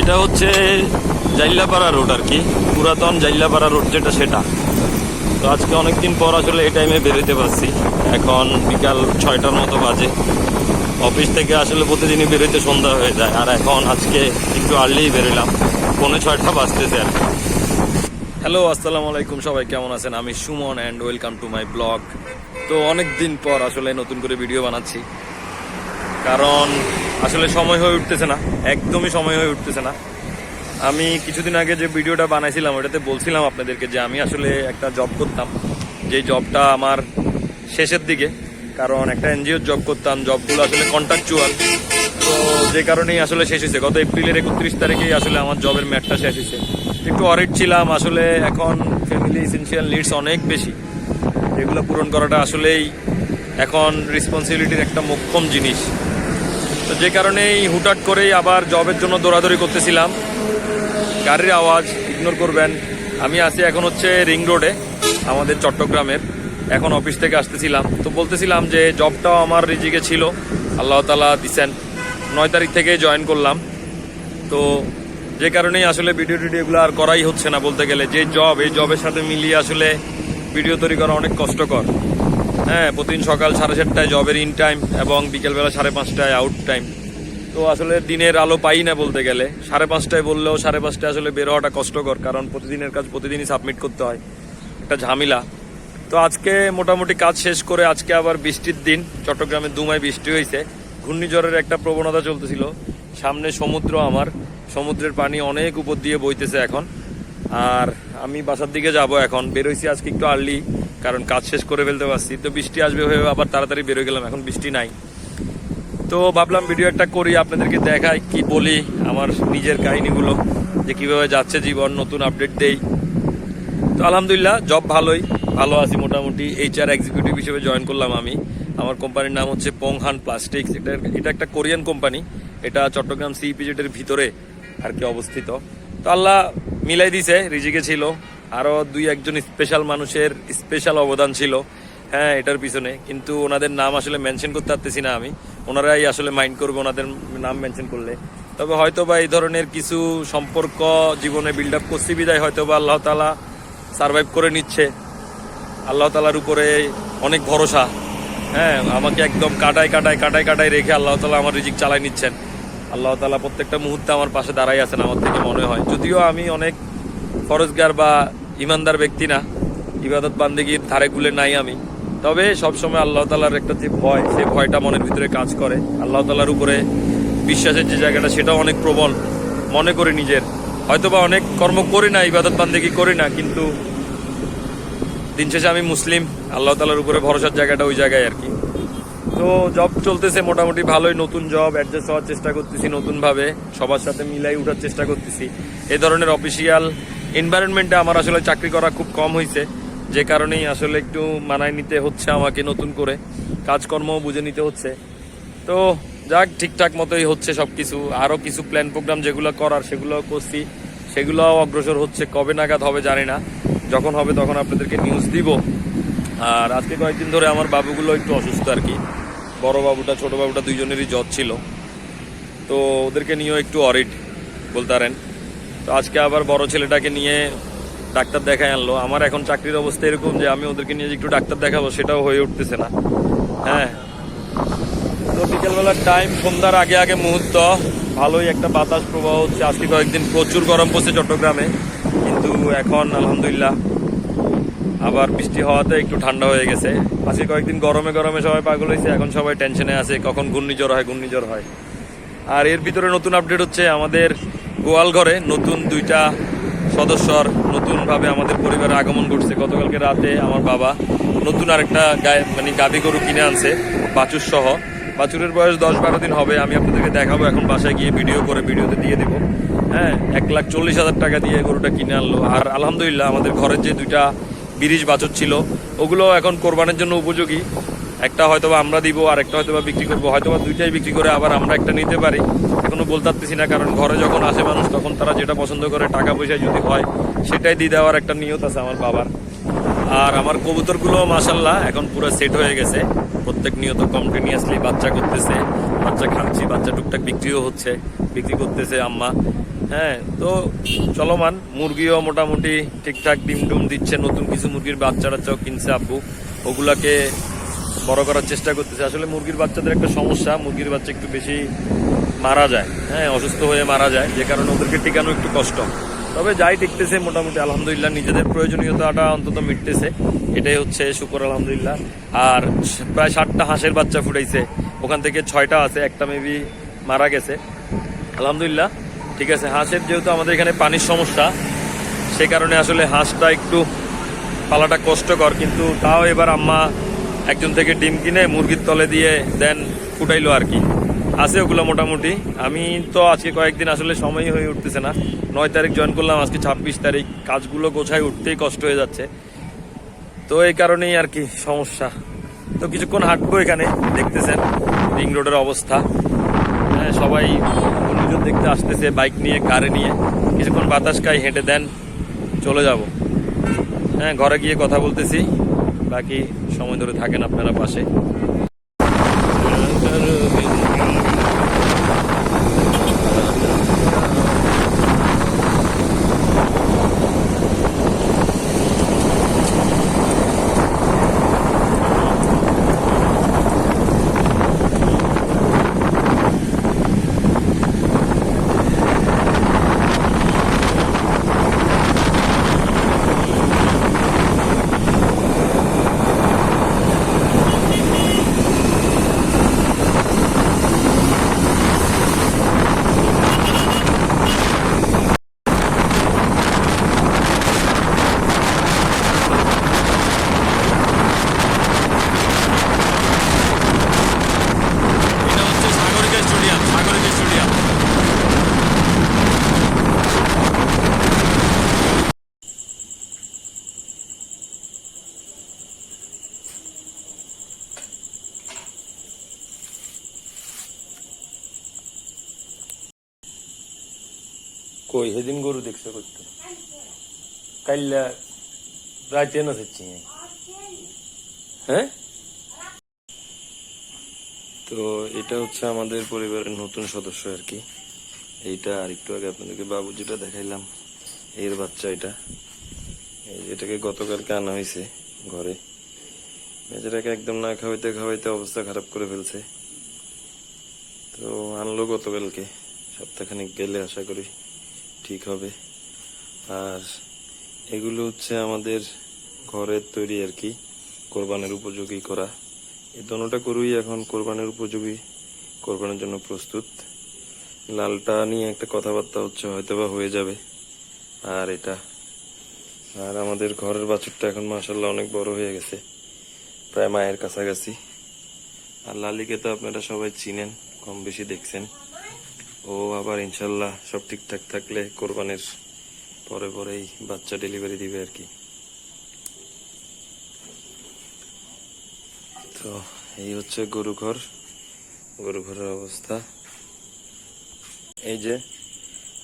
এটা হচ্ছে জাইল্লাপাড়া রোড আর কি। পুরাতন জাইল্লাপাড়া রোড যেটা, সেটা। তো আজকে অনেকদিন পর আসলে এই টাইমে বেরোতে পারছি। এখন বিকাল ছয়টার মতো বাজে। অফিস থেকে আসলে প্রতিদিনই বেরোতে সন্ধ্যা হয়ে যায়। আর এখন আজকে একটু আর্লিই বেরোলাম পৌনে ছয়টা বাজতেছে আর হ্যালো আসসালামু আলাইকুম। সবাই কেমন আছেন? আমি Suman and welcome to my blog তো অনেক দিন পর আসলে নতুন করে ভিডিও বানাচ্ছি। কারণ আসলে সময় হয়ে উঠতেছে না, একদমই সময় হয়ে উঠতেছে না। আমি কিছুদিন আগে যে ভিডিওটা বানাইছিলাম, ওটাতে বলছিলাম আপনাদেরকে যে আমি আসলে একটা জব করতাম। যে জবটা আমার শেষের দিকে, কারণ একটা এনজিওর জব করতাম জবগুলো আসলে কন্ট্রাকচুয়াল তো যে কারণেই আসলে শেষ হয়েছে গত এপ্রিলের একত্রিশ তারিখেই আসলে আমার জবের ম্যাটটা শেষ হয়েছে একটু অরিট ছিলাম, আসলে এখন ফ্যামিলি এসেন্সিয়াল নিডস অনেক বেশি। এগুলো পূরণ করাটা আসলেই এখন রেসপন্সিবিলিটির একটা মোক্ষম জিনিস। তো যে কারণেই হুটহাট করেই আবার জবের জন্য দৌড়াদৌড়ি করতেছিলাম। গাড়ির আওয়াজ ইগনোর করবেন। আমি আছি এখন হচ্ছে রিং রোডে, আমাদের চট্টগ্রামের। এখন অফিস থেকে আসতেছিলাম। তো বলতেছিলাম যে জবটাও আমার রিজিকে ছিল। আল্লাহ তালা দিছেন। নয় তারিখ থেকে জয়েন করলাম। তো যে কারণেই আসলে ভিডিও টিডিওগুলো আর করাই হচ্ছে না বলতে গেলে। যে জব এই জবের সাথে মিলিয়ে আসলে ভিডিও তৈরি করা অনেক কষ্টকর। হ্যাঁ প্রতিদিন সকাল সাড়ে চারটায় জবের ইন টাইম এবং বিকেলবেলা সাড়ে পাঁচটায় আউট টাইম তো আসলে দিনের আলো পাই না বলতে গেলে। সাড়ে পাঁচটায় বললেও সাড়ে পাঁচটায় আসলে বের হওয়াটা কষ্টকর, কারণ প্রতিদিনের কাজ প্রতিদিনই সাবমিট করতে হয়। একটা ঝামেলা। তো আজকে মোটামুটি কাজ শেষ করে আজকে আবার বৃষ্টির দিন। চট্টগ্রামে দুমায় বৃষ্টি হয়েছে। ঘূর্ণিঝড়ের একটা প্রবণতা চলতেছিল। সামনে সমুদ্র আমার। সমুদ্রের পানি অনেক উপর দিয়ে বইতেছে এখন। আর আমি বাসার দিকে যাব এখন। বেরোইছি আজকে একটু আর্লি কারণ কাজ শেষ করে ফেলতে পারছি। তো বৃষ্টি আসবে ভেবে আবার তাড়াতাড়ি বেরোয় গেলাম, এখন বৃষ্টি নাই। তো ভাবলাম ভিডিও একটা করি, আপনাদেরকে দেখাই কি বলি আমার নিজের কাহিনিগুলো, যে কীভাবে যাচ্ছে জীবন, নতুন আপডেট দেই। তো আলহামদুলিল্লাহ জব ভালোই, ভালো আছি মোটামুটি। এইচআর এক্সিকিউটিভ হিসেবে জয়েন করলাম আমি। আমার কোম্পানির নাম হচ্ছে পোংহান প্লাস্টিক্স এটা এটা একটা কোরিয়ান কোম্পানি এটা চট্টগ্রাম সিপিজেটের ভিতরে আর কি অবস্থিত। তো আল্লাহ মিলাই দিছে, রিজিকে ছিল। আরও দুই একজন স্পেশাল মানুষের স্পেশাল অবদান ছিল। হ্যাঁ এটার পিছনে। কিন্তু ওনাদের নাম আসলে মেনশন করতে পারতেছি না আমি। ওনারাই আসলে মাইন্ড করবে ওনাদের নাম মেনশন করলে। তবে হয়তো বা এই ধরনের কিছু সম্পর্ক জীবনে বিল্ড আপ করছি, বিদায় হয়তো বা আল্লাহ তালা সার্ভাইভ করে নিচ্ছে। আল্লাহ তালার উপরে অনেক ভরসা। হ্যাঁ আমাকে একদম কাটায় কাটায় কাটায় কাটায় রেখে আল্লাহ তালা আমার রিজিক চালাই নিচ্ছেন। আল্লাহ তালা প্রত্যেকটা মুহূর্তে আমার পাশে দাঁড়াই আছেন আমার থেকে মনে হয়। যদিও আমি অনেক ফরজগার বা ইমানদার ব্যক্তি না। ইবাদত বান্দিগির ধারে গুলে নাই আমি। তবে সবসময় আল্লাহ তালার একটা যে ভয়, সেই ভয়টা মনের ভিতরে কাজ করে। আল্লাহ তালার উপরে বিশ্বাসের যে জায়গাটা, সেটাও অনেক প্রবল। মনে করি নিজের। হয়তোবা অনেক কর্ম করি না, ইবাদত বান্দিগি করি না, কিন্তু দিন শেষে আমি মুসলিম। আল্লাহ তালার উপরে ভরসার জায়গাটা ওই জায়গায় আর কি। তো জব চলতেছে মোটামুটি ভালোই, নতুন জব অ্যাডজাস্ট হওয়ার চেষ্টা করতেছি নতুনভাবে। সবার সাথে মিলাই উঠার চেষ্টা করতেছি। এই ধরনের অফিসিয়াল এনভায়রনমেন্টে আমার আসলে চাকরি করা খুব কম হয়েছে যে কারণেই আসলে একটু মানায় নিতে হচ্ছে আমাকে নতুন করে। কাজকর্ম বুঝে নিতে হচ্ছে। তো যাক, ঠিকঠাক মতোই হচ্ছে সব কিছু আরও কিছু প্ল্যান প্রোগ্রাম যেগুলো করার সেগুলো করছি। সেগুলোও অগ্রসর হচ্ছে। কবে নাগাদ হবে জানি না। যখন হবে তখন আপনাদেরকে নিউজ দিব। আর আজকে কয়েকদিন ধরে আমার বাবুগুলো একটু অসুস্থ আর কি। বড় বাবুটা, ছোট বাবুটা দুইজনেরই জ্বর ছিল। তো ওদেরকে নিয়েও একটু অরিড বলতে পারেন। তো আজকে আবার বড় ছেলেটাকে নিয়ে ডাক্তার দেখায় আনলো। আমার এখন চাকরির অবস্থা এরকম যে আমি ওদেরকে নিয়ে একটু ডাক্তার দেখাবো, সেটাও হয়ে উঠতেছে না। হ্যাঁ। তো বিকেলবেলার টাইম সন্ধ্যার আগে আগে মুহূর্ত। ভালোই একটা বাতাস প্রবাহ হচ্ছে। আজকে কয়েকদিন প্রচুর গরম পড়ছে চট্টগ্রামে। কিন্তু এখন আলহামদুলিল্লাহ আবার বৃষ্টি হওয়াতে একটু ঠান্ডা হয়ে গেছে। আজকে কয়েকদিন গরমে গরমে সবাই পাগল হয়েছে এখন সবাই টেনশনে আছে। কখন ঘূর্ণিঝড় হয় ঘূর্ণিঝড় হয়। আর এর ভিতরে নতুন আপডেট হচ্ছে আমাদের গোয়াল ঘরে নতুন দুইটা সদস্যর নতুনভাবে আমাদের পরিবারে আগমন ঘটছে। গতকালকে রাতে আমার বাবা নতুন আরেকটা গায়ে মানে গাভী গরু কিনে আনছে, বাছুর সহ। বাছুরের বয়স দশ বারো দিন হবে, আমি আপনাদেরকে দেখাবো, এখন বাসায় গিয়ে ভিডিও করে ভিডিওতে দিয়ে দেবো। হ্যাঁ এক লাখ চল্লিশ হাজার টাকা দিয়ে গরুটা কিনে আনলো। আর আলহামদুলিল্লাহ আমাদের ঘরের যে দুইটা বিরিশ বাছুর ছিল ওগুলো এখন কোরবানের জন্য উপযোগী। একটা হয়তোবা আমরা দিব আর একটা হয়তোবা বিক্রি করব, হয়তোবা দুইটাই বিক্রি করে আবার আমরা একটা নিতে পারি। এখনও বলতে পারতেছি না, কারণ ঘরে যখন আসে মানুষ, তখন তারা যেটা পছন্দ করে টাকা পয়সা যদি হয়, সেটাই দিয়ে দেওয়ার একটা নিয়ত আছে আমার বাবার। আর আমার কবুতরগুলো মাসাল্লাহ এখন পুরো সেট হয়ে গেছে। প্রত্যেক নিয়ত কন্টিনিউয়াসলি বাচ্চা করতেছে, বাচ্চা খাচ্ছি, বাচ্চা টুকটাক বিক্রিও হচ্ছে, বিক্রি করতেছে আম্মা। হ্যাঁ তো চলমান, মুরগিও মোটামুটি ঠিকঠাক ডিম ডুম দিচ্ছে, নতুন কিছু মুরগির বাচ্চা টাচ্চাও কিনছে আব্বু। ওগুলাকে বড় করার চেষ্টা করতেছে। আসলে মুরগির বাচ্চাদের একটা সমস্যা, মুরগির বাচ্চা একটু বেশি মারা যায় হ্যাঁ অসুস্থ হয়ে মারা যায়, যে কারণে ওদেরকে টিকানো একটু কষ্ট। তবে যাই টিকতেছে, মোটামুটি আলহামদুলিল্লাহ নিজেদের প্রয়োজনীয়তাটা অন্তত মিটতেছে। এটাই হচ্ছে শুকর, আলহামদুলিল্লাহ। আর প্রায় ষাটটা হাঁসের বাচ্চা ফুটাইছে। ওখান থেকে ছয়টা আছে, একটা মেবি মারা গেছে। আলহামদুলিল্লাহ, ঠিক আছে। হাঁসের যেহেতু আমাদের এখানে পানির সমস্যা, সে কারণে আসলে হাঁসটা একটু পালাটা কষ্টকর, কিন্তু তাও এবার আম্মা একজন থেকে ডিম কিনে মুরগির তলে দিয়ে দেন, ফুটাইলো আর কি। আছে ওগুলো মোটামুটি। আমি তো আজকে কয়েকদিন আসলে সময় হয়ে উঠতেছে না। নয় তারিখ জয়েন করলাম, আজকে ছাব্বিশ তারিখ। কাজগুলো গোছায় উঠতেই কষ্ট হয়ে যাচ্ছে। তো এই কারণেই আর কি সমস্যা। তো কিছুক্ষণ হাঁটবো এখানে, দেখতেছেন রিং রোডের অবস্থা। হ্যাঁ সবাই বন্ধুজন দেখতে আসতেছে বাইক নিয়ে, কারে নিয়ে। কিছুক্ষণ বাতাস খাই, হেঁটে দেন, চলে যাব। হ্যাঁ ঘরে গিয়ে কথা বলতেছি। বাকি সময় ধরে থাকেন আপনারা পাশে। কই সেদিন গরু দেখছে করতে কাইলা রাতে না থাকছি হ্যাঁ তো এটা হচ্ছে আমাদের পরিবারের নতুন সদস্য আর কি এইটা আর একটু আগে আপনাদেরকে বাবু যেটা দেখাইলাম এর বাচ্চা এটা এই যেটাকে গতকালকে আনা হয়েছে ঘরে বেচারাকে একদম না খাওয়াইতে খাওয়াইতে অবস্থা খারাপ করে ফেলছে তো আনলো গতকালকে সপ্তাহখানিক গেলে আশা করি ঠিক হবে। আর এগুলো হচ্ছে আমাদের ঘরের তৈরি আর কি, কোরবানের উপযোগী করা। এই দোনোটা গরুই এখন কোরবানের উপযোগী, কোরবানের জন্য প্রস্তুত। লালটা নিয়ে একটা কথাবার্তা হচ্ছে, হয়তোবা হয়ে যাবে। আর এটা, আর আমাদের ঘরের বাছুরটা এখন মাসাল্লাহ অনেক বড় হয়ে গেছে, প্রায় মায়ের কাছাকাছি। আর লালিকে তো আপনারা সবাই চিনেন, কম বেশি দেখছেন। ও আবার ইনশাল্লাহ সব ঠিকঠাক থাকলে কোরবানের পরে পরেই বাচ্চা ডেলিভারি দিবে আর কি। তো এই হচ্ছে গরু ঘর গরু ঘরের অবস্থা। এই যে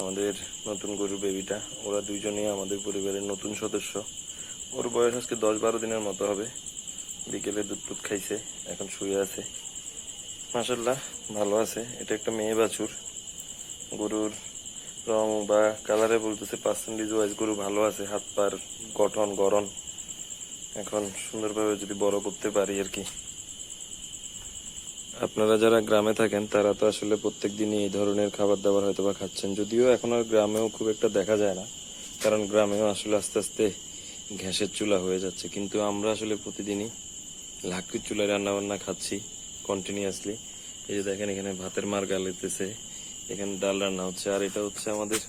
আমাদের নতুন গরু বেবিটা ওরা দুইজনেই আমাদের পরিবারের নতুন সদস্য। ওর বয়স আজকে দশ বারো দিনের মতো হবে। বিকেলে দুধ টুধ খাইছে, এখন শুয়ে আছে। মাসাল্লাহ ভালো আছে। এটা একটা মেয়ে বাছুর। গরুর রং বা কালারে বলতেছে পার্সেন্টেজ ওয়াইজ গরু ভালো আছে, হাত, পার, গঠন, গড়ন। এখন সুন্দরভাবে যদি বড় করতে পারি আর কি। আপনারা যারা গ্রামে থাকেন, তারা তো আসলে প্রত্যেক দিনই এই ধরনের খাবার দাবার হয়তো বা খাচ্ছেন। যদিও এখন আর গ্রামেও খুব একটা দেখা যায় না, কারণ গ্রামেও আসলে আস্তে আস্তে গ্যাসের চুলা হয়ে যাচ্ছে। কিন্তু আমরা আসলে প্রতিদিনই লাকড়ির চুলায় রান্না বান্না খাচ্ছি কন্টিনিউয়াসলি এই যে দেখেন এখানে ভাতের মার গালিতেছে এখানে ডাল রান্না হচ্ছে, আর এটা হচ্ছে আমাদের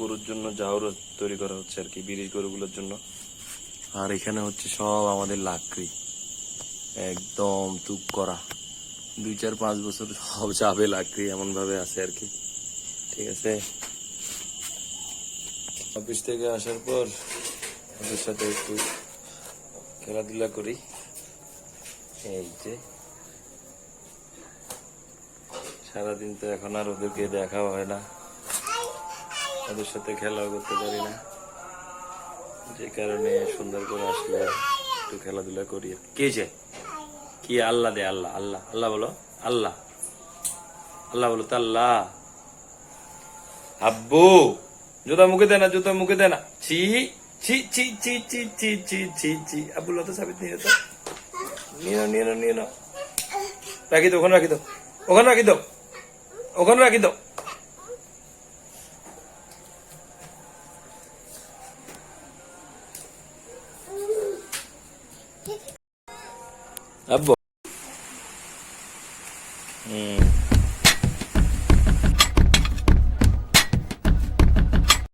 গরুর জন্য জাউর তৈরি করা হচ্ছে আর কি বিড়ি গরুগুলোর জন্য। আর এখানে হচ্ছে সব আমাদের লাকড়ি, একদম তুক করা। দুই চার পাঁচ বছর সব যাবে লাকড়ি এমন ভাবে আছে আর কি। ঠিক আছে? অফিস থেকে আসার পর ওদের সাথে একটু খেলাধুলা করি। এই যে সারাদিন তো এখন আর ওদেরকে দেখাও হয় না। ওদের সাথে খেলাও করতে পারি না। যে কারণে সুন্দর করে আসলে একটু খেলাধুলা করি। কে যে? কি আল্লাহ দে আল্লাহ আল্লাহ আল্লাহ বলো আল্লাহ। আল্লাহ বলো তো আল্লাহ। আব্বু জুতা মুখে দে না জুতা মুখে দে না। ছি ছি ছি ছি ছি ছি ছি ছি ছি। আব্বু তো সাবিত নিয়ে তো। নিয়ে নাও, নিয়ে নাও, নিয়ে নাও। রাখি তো ওখানে রাখি দাও ওখানে রাখি দাও ওখানে রাখি দাও আব্বু।